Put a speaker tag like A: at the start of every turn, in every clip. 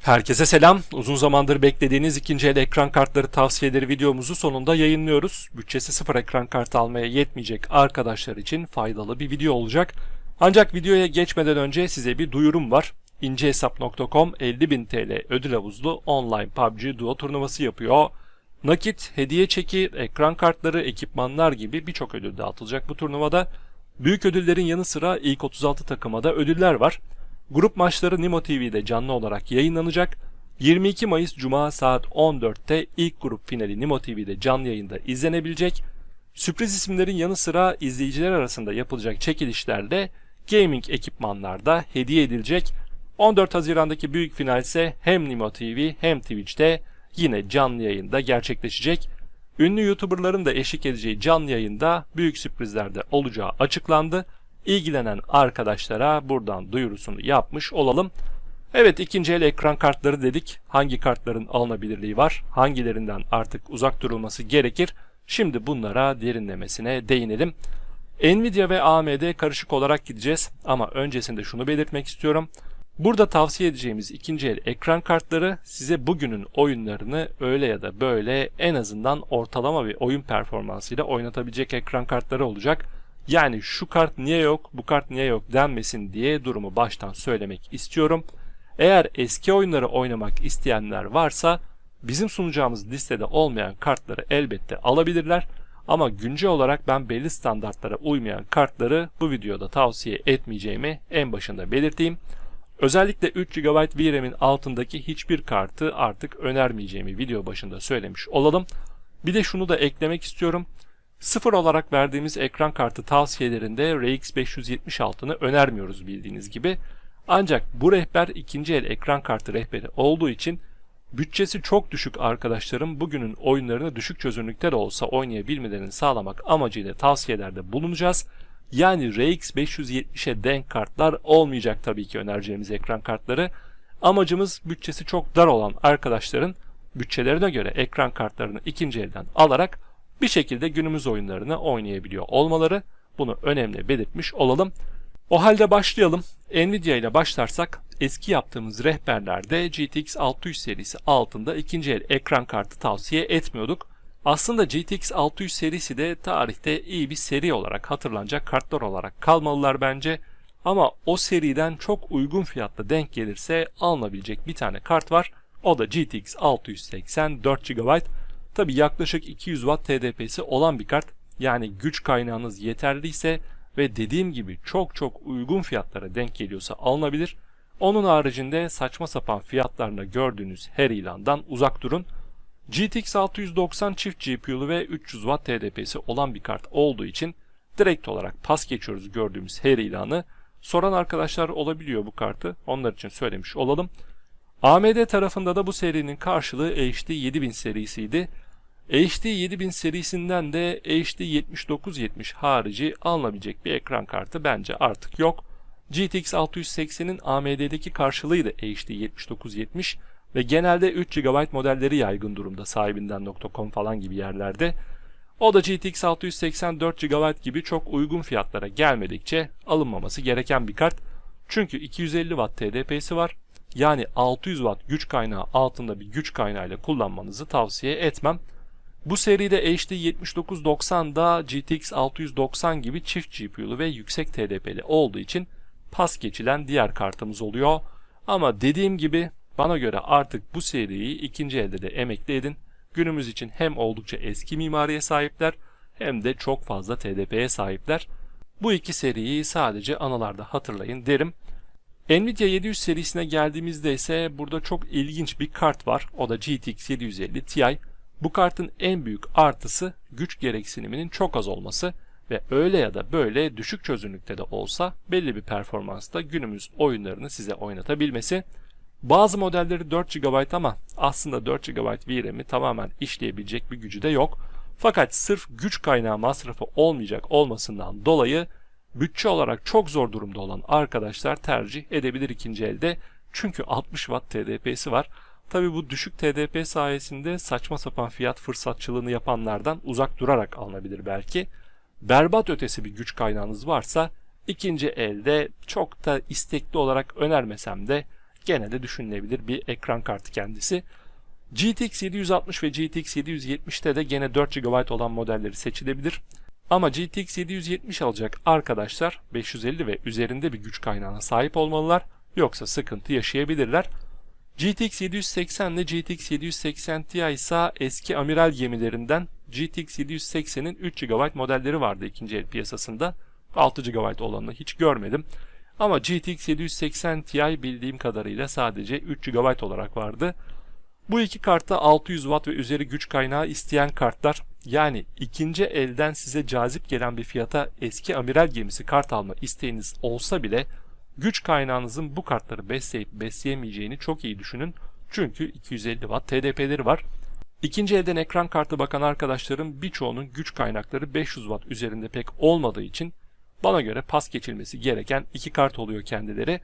A: Herkese selam. Uzun zamandır beklediğiniz ikinci el ekran kartları tavsiyeleri videomuzu sonunda yayınlıyoruz. Bütçesi sıfır ekran kartı almaya yetmeyecek arkadaşlar için faydalı bir video olacak. Ancak videoya geçmeden önce size bir duyurum var. İncehesap.com 50.000 TL ödül havuzlu online PUBG Duo turnuvası yapıyor. Nakit, hediye çeki, ekran kartları, ekipmanlar gibi birçok ödül dağıtılacak bu turnuvada. Büyük ödüllerin yanı sıra ilk 36 takıma da ödüller var. Grup maçları Nimo TV'de canlı olarak yayınlanacak. 22 Mayıs Cuma saat 14'te ilk grup finali Nimo TV'de canlı yayında izlenebilecek. Sürpriz isimlerin yanı sıra izleyiciler arasında yapılacak çekilişlerde gaming ekipmanlarda hediye edilecek. 14 Haziran'daki büyük final ise hem Nimo TV hem Twitch'te yine canlı yayında gerçekleşecek. Ünlü YouTuber'ların da eşlik edeceği canlı yayında büyük sürprizlerde olacağı açıklandı. İlgilenen arkadaşlara buradan duyurusunu yapmış olalım. Evet ikinci el ekran kartları dedik. Hangi kartların alınabilirliği var? Hangilerinden artık uzak durulması gerekir? Şimdi bunlara derinlemesine değinelim. Nvidia ve AMD karışık olarak gideceğiz ama öncesinde şunu belirtmek istiyorum. Burada tavsiye edeceğimiz ikinci el ekran kartları size bugünün oyunlarını öyle ya da böyle en azından ortalama bir oyun performansıyla oynatabilecek ekran kartları olacak. Yani şu kart niye yok, bu kart niye yok denmesin diye durumu baştan söylemek istiyorum. Eğer eski oyunları oynamak isteyenler varsa bizim sunacağımız listede olmayan kartları elbette alabilirler. Ama güncel olarak ben belli standartlara uymayan kartları bu videoda tavsiye etmeyeceğimi en başında belirteyim. Özellikle 3 GB VRAM'in altındaki hiçbir kartı artık önermeyeceğimi video başında söylemiş olalım. Bir de şunu da eklemek istiyorum. Sıfır olarak verdiğimiz ekran kartı tavsiyelerinde RX 576'nı önermiyoruz bildiğiniz gibi. Ancak bu rehber ikinci el ekran kartı rehberi olduğu için bütçesi çok düşük arkadaşlarım bugünün oyunlarını düşük çözünürlükte de olsa oynayabilmelerini sağlamak amacıyla tavsiyelerde bulunacağız. Yani RX 570'e denk kartlar olmayacak tabii ki önereceğimiz ekran kartları. Amacımız bütçesi çok dar olan arkadaşların bütçelerine göre ekran kartlarını ikinci elden alarak bir şekilde günümüz oyunlarını oynayabiliyor olmaları. Bunu önemli belirtmiş olalım. O halde başlayalım. Nvidia ile başlarsak eski yaptığımız rehberlerde GTX 600 serisi altında ikinci el ekran kartı tavsiye etmiyorduk. Aslında GTX 600 serisi de tarihte iyi bir seri olarak hatırlanacak kartlar olarak kalmalılar bence. Ama o seriden çok uygun fiyatla denk gelirse alınabilecek bir tane kart var. O da GTX 680 4 GB. Tabi yaklaşık 200 Watt TDP'si olan bir kart. Yani güç kaynağınız yeterliyse ve dediğim gibi çok çok uygun fiyatlara denk geliyorsa alınabilir. Onun haricinde saçma sapan fiyatlarında gördüğünüz her ilandan uzak durun. GTX 690 çift GPU'lu ve 300 Watt TDP'si olan bir kart olduğu için direkt olarak pas geçiyoruz gördüğümüz her ilanı. Soran arkadaşlar olabiliyor bu kartı. Onlar için söylemiş olalım. AMD tarafında da bu serinin karşılığı HD 7000 serisiydi. HD 7000 serisinden de HD 7970 harici alınabilecek bir ekran kartı bence artık yok. GTX 680'in AMD'deki karşılığıydı HD 7970 ve genelde 3 GB modelleri yaygın durumda sahibinden.com falan gibi yerlerde. O da GTX 684 GB gibi çok uygun fiyatlara gelmedikçe alınmaması gereken bir kart. Çünkü 250 Watt TDP'si var. Yani 600 Watt güç kaynağı altında bir güç kaynağıyla kullanmanızı tavsiye etmem. Bu seride HD 7990'da GTX 690 gibi çift GPU'lu ve yüksek TDP'li olduğu için pas geçilen diğer kartımız oluyor. Ama dediğim gibi bana göre artık bu seriyi ikinci elde de emekli edin. Günümüz için hem oldukça eski mimariye sahipler hem de çok fazla TDP'ye sahipler. Bu iki seriyi sadece anılarda hatırlayın derim. Nvidia 700 serisine geldiğimizde ise burada çok ilginç bir kart var. O da GTX 750 Ti. Bu kartın en büyük artısı güç gereksiniminin çok az olması ve öyle ya da böyle düşük çözünürlükte de olsa belli bir performansta günümüz oyunlarını size oynatabilmesi. Bazı modelleri 4 GB ama aslında 4 GB VRAM'i tamamen işleyebilecek bir gücü de yok. Fakat sırf güç kaynağı masrafı olmayacak olmasından dolayı bütçe olarak çok zor durumda olan arkadaşlar tercih edebilir ikinci elde. Çünkü 60 Watt TDP'si var. Tabi bu düşük TDP sayesinde saçma sapan fiyat fırsatçılığını yapanlardan uzak durarak alınabilir belki. Berbat ötesi bir güç kaynağınız varsa ikinci elde çok da istekli olarak önermesem de gene de düşünülebilir bir ekran kartı kendisi. GTX 760 ve GTX 770'te de gene 4 GB olan modelleri seçilebilir. Ama GTX 770 alacak arkadaşlar 550 ve üzerinde bir güç kaynağına sahip olmalılar yoksa sıkıntı yaşayabilirler. GTX 780 ile GTX 780 Ti ise eski amiral gemilerinden GTX 780'in 3 GB modelleri vardı ikinci el piyasasında. 6 GB olanını hiç görmedim. Ama GTX 780 Ti bildiğim kadarıyla sadece 3 GB olarak vardı. Bu iki kartta 600 Watt ve üzeri güç kaynağı isteyen kartlar yani ikinci elden size cazip gelen bir fiyata eski amiral gemisi kart alma isteğiniz olsa bile güç kaynağınızın bu kartları besleyip besleyemeyeceğini çok iyi düşünün. Çünkü 250 Watt TDP'leri var. İkinci elden ekran kartı bakan arkadaşlarım birçoğunun güç kaynakları 500 Watt üzerinde pek olmadığı için bana göre pas geçilmesi gereken iki kart oluyor kendileri.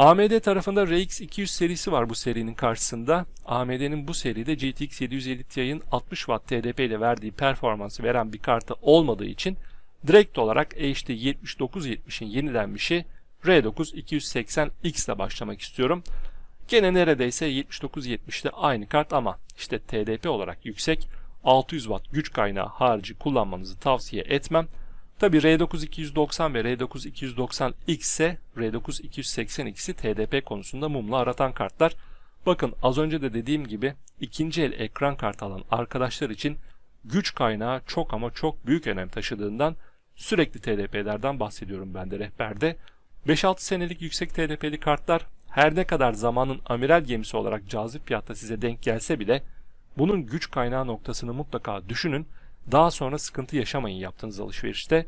A: AMD tarafında RX 200 serisi var bu serinin karşısında. AMD'nin bu seride GTX 750 Ti'nin 60 Watt TDP ile verdiği performansı veren bir kartı olmadığı için direkt olarak HD 7970'in yenilenmişi R9 280X ile başlamak istiyorum. Gene neredeyse 7970'te aynı kart ama işte TDP olarak yüksek 600 Watt güç kaynağı harici kullanmanızı tavsiye etmem. Tabi R9 290 ve R9 290X ise R9 280X'i TDP konusunda mumla aratan kartlar. Bakın az önce de dediğim gibi ikinci el ekran kartı alan arkadaşlar için güç kaynağı çok ama çok büyük önem taşıdığından sürekli TDP'lerden bahsediyorum ben de rehberde. 5-6 senelik yüksek TDP'li kartlar her ne kadar zamanın amiral gemisi olarak cazip fiyatta size denk gelse bile bunun güç kaynağı noktasını mutlaka düşünün. Daha sonra sıkıntı yaşamayın yaptığınız alışverişte.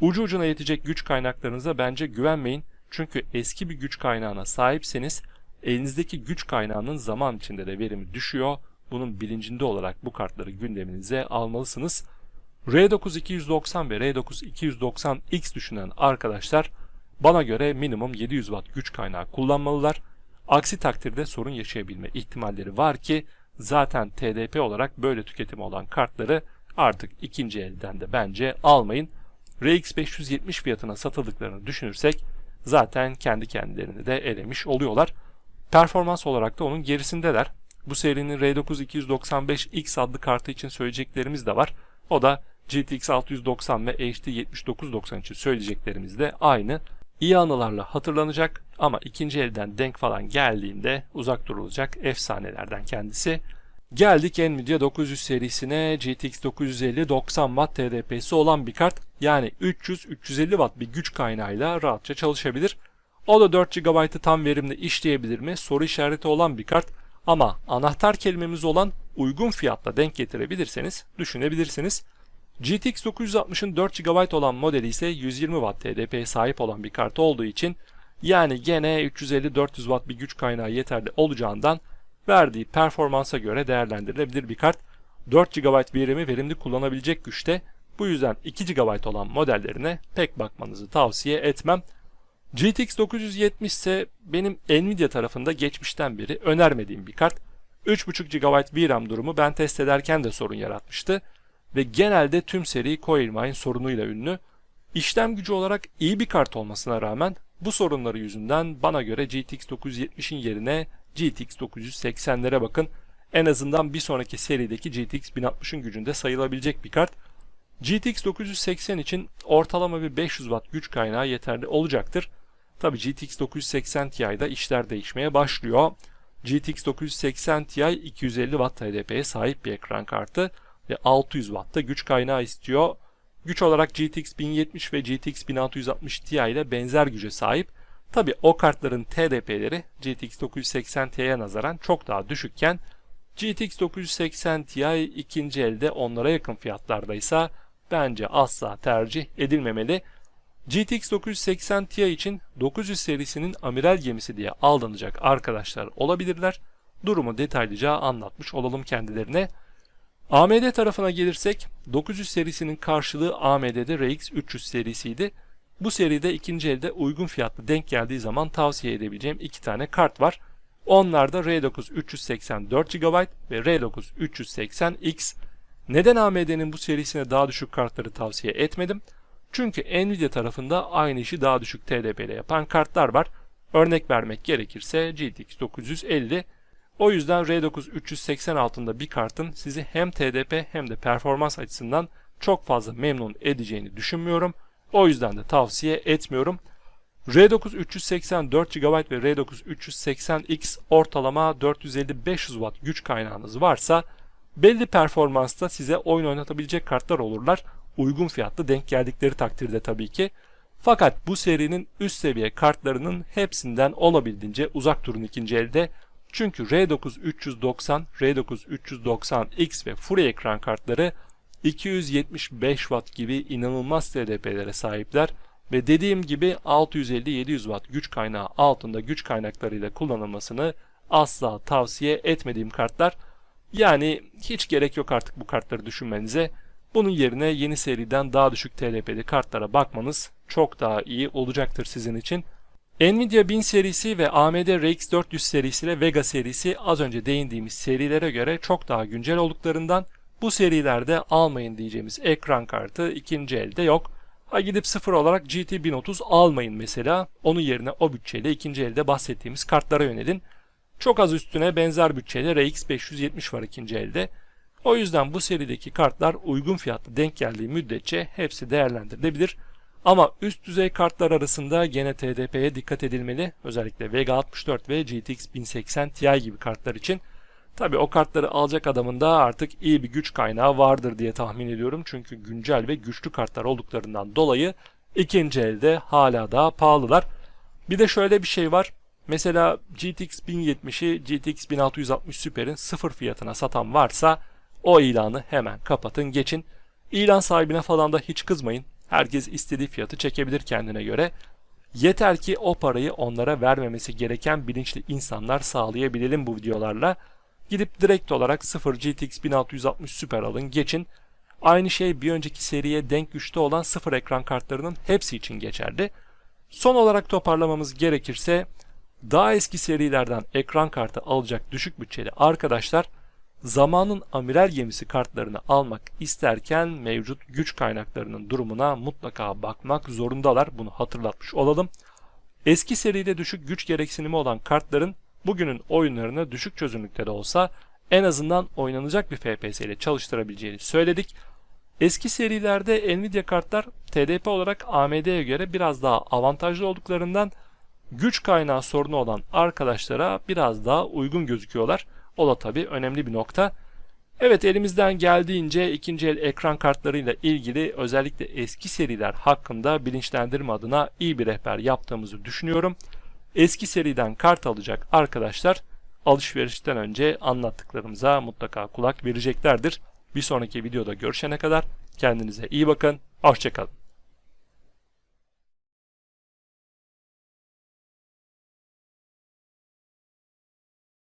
A: Ucu ucuna yetecek güç kaynaklarınıza bence güvenmeyin. Çünkü eski bir güç kaynağına sahipseniz elinizdeki güç kaynağının zaman içinde de verimi düşüyor. Bunun bilincinde olarak bu kartları gündeminize almalısınız. R9 290 ve R9 290X düşünen arkadaşlar bana göre minimum 700 Watt güç kaynağı kullanmalılar. Aksi takdirde sorun yaşayabilme ihtimalleri var ki zaten TDP olarak böyle tüketimi olan kartları artık ikinci elden de bence almayın. RX 570 fiyatına satıldıklarını düşünürsek zaten kendi kendilerini de elemiş oluyorlar. Performans olarak da onun gerisindeler. Bu serinin R9 295X adlı kartı için söyleyeceklerimiz de var. O da GTX 690 ve HD 7990 için söyleyeceklerimiz de aynı. İyi anılarla hatırlanacak ama ikinci elden denk falan geldiğinde uzak durulacak efsanelerden kendisi. Geldik Nvidia 900 serisine GTX 950 90 Watt TDP'si olan bir kart. Yani 300-350 Watt bir güç kaynağıyla rahatça çalışabilir. O da 4 GB'ı tam verimli işleyebilir mi? Soru işareti olan bir kart. Ama anahtar kelimemiz olan uygun fiyatla denk getirebilirseniz düşünebilirsiniz. GTX 960'ın 4 GB olan modeli ise 120 Watt TDP'ye sahip olan bir kart olduğu için yani gene 350-400 Watt bir güç kaynağı yeterli olacağından verdiği performansa göre değerlendirilebilir bir kart. 4 GB verimi verimli kullanabilecek güçte. Bu yüzden 2 GB olan modellerine pek bakmanızı tavsiye etmem. GTX 970 ise benim Nvidia tarafında geçmişten beri önermediğim bir kart. 3.5 GB VRAM durumu ben test ederken de sorun yaratmıştı ve genelde tüm seri Coilmine sorunuyla ünlü. İşlem gücü olarak iyi bir kart olmasına rağmen bu sorunları yüzünden bana göre GTX 970'in yerine GTX 980'lere bakın. En azından bir sonraki serideki GTX 1060'ın gücünde sayılabilecek bir kart. GTX 980 için ortalama bir 500 Watt güç kaynağı yeterli olacaktır. Tabi GTX 980 Ti'de işler değişmeye başlıyor. GTX 980 Ti 250 Watt TDP'ye sahip bir ekran kartı ve 600 Watt'ta güç kaynağı istiyor. Güç olarak GTX 1070 ve GTX 1660 Ti ile benzer güce sahip. Tabi o kartların TDP'leri GTX 980 Ti'ye nazaran çok daha düşükken GTX 980 Ti ikinci elde onlara yakın fiyatlardaysa bence asla tercih edilmemeli. GTX 980 Ti için 900 serisinin amiral gemisi diye aldanacak arkadaşlar olabilirler. Durumu detaylıca anlatmış olalım kendilerine. AMD tarafına gelirsek 900 serisinin karşılığı AMD'de RX 300 serisiydi. Bu seride ikinci elde uygun fiyatlı denk geldiği zaman tavsiye edebileceğim iki tane kart var. Onlar da R9 384 GB ve R9 380X. Neden AMD'nin bu serisine daha düşük kartları tavsiye etmedim? Çünkü Nvidia tarafında aynı işi daha düşük TDP ile yapan kartlar var. Örnek vermek gerekirse GTX 950. O yüzden R9 380 altında bir kartın sizi hem TDP hem de performans açısından çok fazla memnun edeceğini düşünmüyorum. O yüzden de tavsiye etmiyorum. R9 380 4 GB ve R9 380X ortalama 450-500 Watt güç kaynağınız varsa belli performansta size oyun oynatabilecek kartlar olurlar. Uygun fiyatlı denk geldikleri takdirde tabii ki. Fakat bu serinin üst seviye kartlarının hepsinden olabildiğince uzak durun ikinci elde. Çünkü R9 390, R9 390X ve Full ekran kartları 275 Watt gibi inanılmaz TDP'lere sahipler ve dediğim gibi 650-700 Watt güç kaynağı altında güç kaynaklarıyla kullanılmasını asla tavsiye etmediğim kartlar. Yani hiç gerek yok artık bu kartları düşünmenize. Bunun yerine yeni seriden daha düşük TDP'li kartlara bakmanız çok daha iyi olacaktır sizin için. Nvidia 1000 serisi ve AMD RX 400 serisi ile Vega serisi az önce değindiğimiz serilere göre çok daha güncel olduklarından bu serilerde almayın diyeceğimiz ekran kartı ikinci elde yok. Ha gidip sıfır olarak GT 1030 almayın mesela. Onun yerine o bütçeyle ikinci elde bahsettiğimiz kartlara yönelin. Çok az üstüne benzer bütçeyle RX 570 var ikinci elde. O yüzden bu serideki kartlar uygun fiyatlı denk geldiği müddetçe hepsi değerlendirilebilir. Ama üst düzey kartlar arasında gene TDP'ye dikkat edilmeli. Özellikle Vega 64 ve GTX 1080 Ti gibi kartlar için. Tabi o kartları alacak adamın da artık iyi bir güç kaynağı vardır diye tahmin ediyorum. Çünkü güncel ve güçlü kartlar olduklarından dolayı ikinci elde hala daha pahalılar. Bir de şöyle bir şey var. Mesela GTX 1070'i GTX 1660 Super'in sıfır fiyatına satan varsa o ilanı hemen kapatın geçin. İlan sahibine falan da hiç kızmayın. Herkes istediği fiyatı çekebilir kendine göre. Yeter ki o parayı onlara vermemesi gereken bilinçli insanlar sağlayabilelim bu videolarla. Gidip direkt olarak 0 GTX 1660 Super alın geçin. Aynı şey bir önceki seriye denk güçte olan sıfır ekran kartlarının hepsi için geçerli. Son olarak toparlamamız gerekirse daha eski serilerden ekran kartı alacak düşük bütçeli arkadaşlar zamanın amiral gemisi kartlarını almak isterken mevcut güç kaynaklarının durumuna mutlaka bakmak zorundalar. Bunu hatırlatmış olalım. Eski seride düşük güç gereksinimi olan kartların bugünün oyunlarını düşük çözünürlükte de olsa en azından oynanacak bir FPS ile çalıştırabileceğini söyledik. Eski serilerde Nvidia kartlar TDP olarak AMD'ye göre biraz daha avantajlı olduklarından güç kaynağı sorunu olan arkadaşlara biraz daha uygun gözüküyorlar. O da tabii önemli bir nokta. Evet elimizden geldiğince ikinci el ekran kartlarıyla ilgili özellikle eski seriler hakkında bilinçlendirme adına iyi bir rehber yaptığımızı düşünüyorum. Eski seriden kart alacak arkadaşlar alışverişten önce anlattıklarımıza mutlaka kulak vereceklerdir. Bir sonraki videoda görüşene kadar kendinize iyi bakın, hoşçakalın.